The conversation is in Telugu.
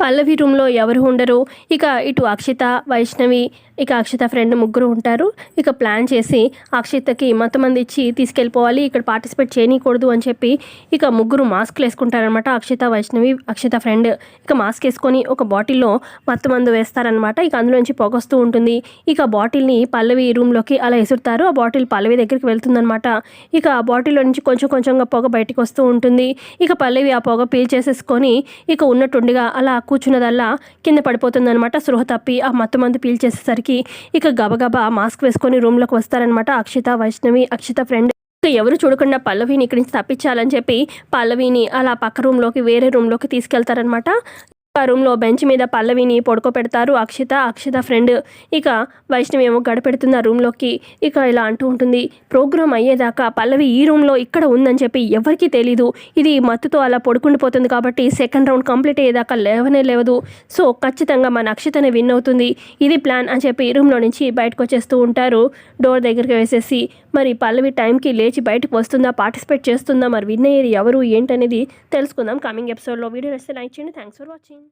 పల్లవి రూమ్లో ఎవరు ఉండరు. ఇక ఇటు అక్షిత వైష్ణవి ఇక అక్షిత ఫ్రెండ్ ముగ్గురు ఉంటారు. ఇక ప్లాన్ చేసి అక్షితకి మంది ఇచ్చి తీసుకెళ్ళిపోవాలి. ఇక్కడ పార్టిసిపేట్ చేయనీయకూడదు అని చెప్పి ఇక ముగ్గురు మాస్క్లు వేసుకుంటారనమాట అక్షిత వైష్ణవి అక్షిత ఫ్రెండ్ ఇక మాస్క్ వేసుకొని ఒక బాటిల్లో మత్తు మందు వేస్తారనమాట ఇక అందులోంచి పొగొస్తూ ఉంటుంది. ఇక బాటిల్ని పల్లవి రూమ్లోకి అలా ఎసురుతారు. ఆ బాటిల్ పల్లవి దగ్గరికి వెళ్తుందనమాట ఇక ఆ బాటిల్లో నుంచి కొంచెం కొంచెంగా పొగ బయటకు వస్తూ ఉంటుంది. ఇక పల్లవి ఆ పొగ పీల్చేసేసుకొని ఇక ఉన్నట్టుండిగా అలా కూర్చున్నదల్లా కింద పడిపోతుందనమాట సృహ తప్పి ఆ మత్తు మందు పీల్చేసేసరికి ఇక గబగబా మాస్క్ వేసుకొని రూమ్లోకి వస్తారనమాట అక్షిత వైష్ణవి అక్షిత ఫ్రెండ్. ఎవరు చూడకుండా పల్లవిని ఇక్కడి నుంచి తప్పించాలని చెప్పి పల్లవిని అలా పక్క రూమ్లోకి వేరే రూమ్లోకి తీసుకెళ్తారనమాట రూమ్లో బెంచ్ మీద పల్లవిని పడుకోబెడతారు అక్షిత. అక్షిత ఫ్రెండ్. ఇక వైష్ణవి ఏమో గడపెడుతుంది ఆ రూమ్లోకి ఇక ఇలా అంటూ ఉంటుంది. ప్రోగ్రామ్ అయ్యేదాకా పల్లవి ఈ రూమ్లో ఇక్కడ ఉందని చెప్పి ఎవరికీ తెలీదు. ఇది మత్తుతో అలా పడుకుండిపోతుంది కాబట్టి సెకండ్ రౌండ్ కంప్లీట్ అయ్యేదాకా లేవనే లేవదు. సో ఖచ్చితంగా మన అక్షితనే విన్ అవుతుంది. ఇది ప్లాన్ అని చెప్పి రూమ్లో నుంచి బయటకు వచ్చేస్తూ ఉంటారు. డోర్ దగ్గరికి వేసేసి మరి పల్లవి టైంకి లేచి బయటకు వస్తుందా? పార్టిసిపేట్ చేస్తుందా? మరి విన్ అయ్యేది ఎవరు? ఏంటనేది తెలుసుకుందాం. కమింగ్ ఎపిసోడ్లో వీడియో నచ్చితే లైక్ చేయండి. Thanks for watching.